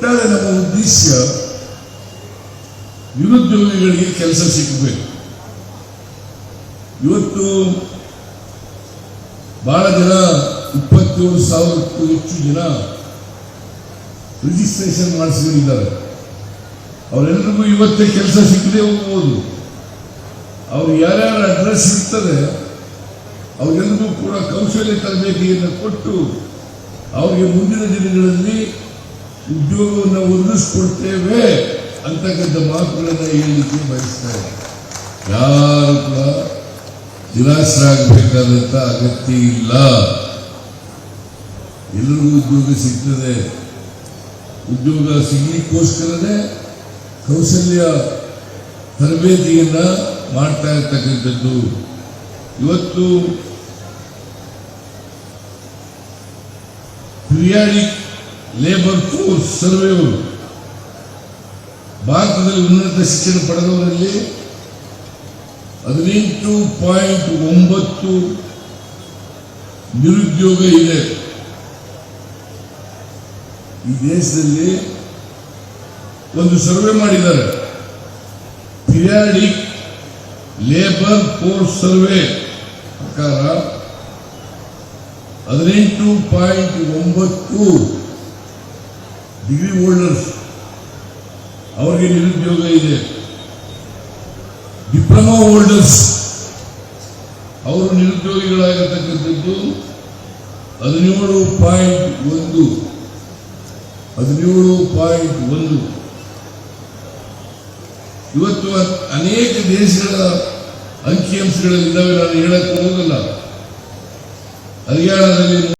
ಒಟ್ಟಾರೆ ನಮ್ಮ ಉದ್ದೇಶ ನಿರುದ್ಯೋಗಿಗಳಿಗೆ ಕೆಲಸ ಸಿಗಬೇಕು. ಇವತ್ತು ಬಹಳ ಜನ ಇಪ್ಪತ್ತೇಳು ಸಾವಿರಕ್ಕೂ ಹೆಚ್ಚು ಜನ ರಿಜಿಸ್ಟ್ರೇಷನ್ ಮಾಡಿಸ್ಕೊಂಡಿದ್ದಾರೆ. ಅವರೆಲ್ಲರಿಗೂ ಇವತ್ತೇ ಕೆಲಸ ಸಿಕ್ಕದೆ ಹೋಗ್ಬೋದು. ಅವ್ರು ಯಾರ್ಯಾರ ಅಡ್ರೆಸ್ ಇರ್ತದೆ ಅವರೆಲ್ಲರಿಗೂ ಕೂಡ ಕೌಶಲ್ಯ ತರಬೇತಿಯನ್ನು ಕೊಟ್ಟು ಅವರಿಗೆ ಮುಂದಿನ ದಿನಗಳಲ್ಲಿ ಉದ್ಯೋಗವನ್ನು ಒದಗಿಸ್ಕೊಡ್ತೇವೆ ಅಂತಕ್ಕಂಥ ಮಾತುಗಳನ್ನ ಹೇಳಲಿಕ್ಕೆ ಬಯಸ್ತಾರೆ ಯಾರು ಕೂಡ ನಿರಾಶರಾಗಬೇಕಾದಂಥ ಅಗತ್ಯ ಇಲ್ಲ. ಎಲ್ಲರಿಗೂ ಉದ್ಯೋಗ ಸಿಗ್ತದೆ. ಉದ್ಯೋಗ ಸಿಗಲಿಕ್ಕೋಸ್ಕರನೇ ಕೌಶಲ್ಯ ತರಬೇತಿಯನ್ನ ಮಾಡ್ತಾ ಇರ್ತಕ್ಕಂಥದ್ದು. ಇವತ್ತು ಪಿರಿಯಾಡಿಕ್ ಲೇಬರ್ ಫೋರ್ಸ್ ಸರ್ವೆಯವರು ಭಾರತದಲ್ಲಿ ಉನ್ನತ ಶಿಕ್ಷಣ ಪಡೆದವರಲ್ಲಿ ಹದಿನೆಂಟು ಪಾಯಿಂಟ್ ಒಂಬತ್ತು ನಿರುದ್ಯೋಗ ಇದೆ. ಈ ದೇಶದಲ್ಲಿ ಒಂದು ಸರ್ವೆ ಮಾಡಿದ್ದಾರೆ. ಪಿರಿಯಾಡಿಕ್ ಲೇಬರ್ ಫೋರ್ಸ್ ಸರ್ವೆ ಪ್ರಕಾರ ಹದಿನೆಂಟು ಪಾಯಿಂಟ್ ಒಂಬತ್ತು ಡಿಗ್ರಿ ಹೋಲ್ಡರ್ಸ್ ಅವರಿಗೆ ನಿರುದ್ಯೋಗ ಇದೆ. ಡಿಪ್ಲೊಮಾ ಹೋಲ್ಡರ್ಸ್ ಅವರು ನಿರುದ್ಯೋಗಿಗಳಾಗಿರ್ತಕ್ಕಂಥದ್ದು ಹದಿನೇಳು ಪಾಯಿಂಟ್ ಒಂದು. ಹದಿನೇಳು ಪಾಯಿಂಟ್ ಒಂದು. ಇವತ್ತು ಅನೇಕ ದೇಶಗಳ ಅಂಕಿಅಂಶಗಳಿದ್ದಾವೆ ನಾನು ಹೇಳಕ್ಕೆ ಹೋಗಲ್ಲ ಹರಿಯಾಣದಲ್ಲಿ